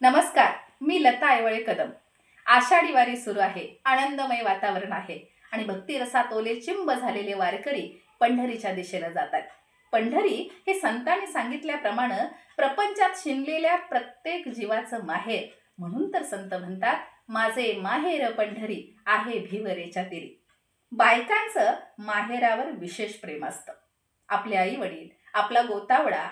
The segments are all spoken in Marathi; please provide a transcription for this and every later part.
नमस्कार मी लता ऐवळे कदम. आषाढी वारी सुरू आहे आनंदमय वातावरण आहे आणि भक्तिरसात ओले चिंब झालेले वारकरी पंढरीच्या दिशेला जातात. पंढरी हे संतांनी सांगितल्याप्रमाणे प्रपंचात शिनलेल्या प्रत्येक जीवाचं माहेर म्हणून तर संत म्हणतात माझे माहेर पंढरी आहे भिवरेच्या तिरी. बायकांचं माहेरावर विशेष प्रेम असतं. आपले आई वडील आपला गोतावडा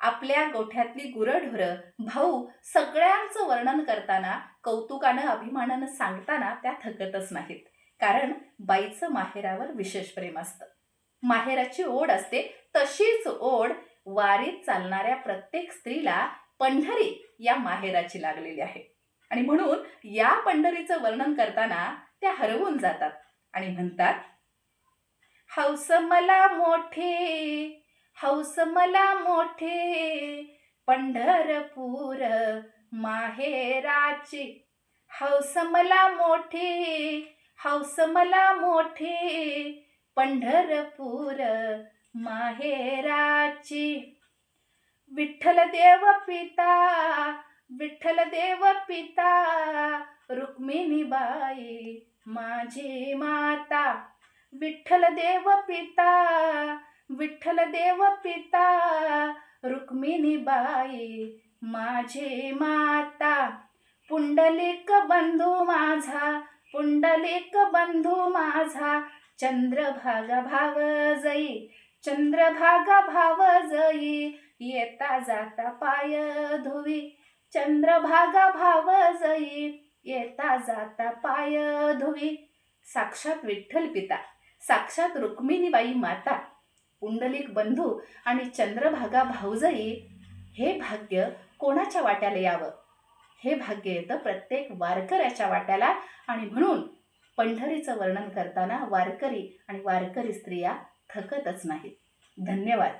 आपल्या गोठ्यातली गुरंढोरं भाऊ सगळ्यांचं वर्णन करताना कौतुकानं अभिमानानं सांगताना त्या थकतच नाहीत. कारण बाईचं माहेरावर विशेष प्रेम असतं. माहेराची ओढ असते तशीच ओढ वारीत चालणाऱ्या प्रत्येक स्त्रीला पंढरी या माहेराची लागलेली आहे. आणि म्हणून या पंढरीचं वर्णन करताना त्या हरवून जातात आणि म्हणतात हौस मला मोठे हौस मला मोठे पंढरपूर माहेराची हौस मला मोठे हौस मला मोठे पंढरपूर माहेराची विठ्ठल देव पिता विठ्ठल देव पिता रुक्मिणी बाई माझी माता. विठ्ठल देव पिता विठ्ठल देव पिता रुक्मिणी बाई माझे माता पुंडलिक बंधू माझा पुंडलिक बंधू माझा चंद्रभागा भाव जई चंद्रभागा भाव जई येता जाता पाय धुवी चंद्रभागा भाव जई येता जाता पाय धुवी. साक्षात विठ्ठल पिता साक्षात रुक्मिणीबाई माता. पुंडलिक बंधू आणि चंद्रभागा भाऊजाई हे भाग्य कोणाच्या वाट्याला यावं? हे भाग्य येतं प्रत्येक वारकऱ्याच्या वाट्याला आणि म्हणून पंढरीचं वर्णन करताना वारकरी आणि वारकरी स्त्रिया थकतच नाहीत. धन्यवाद.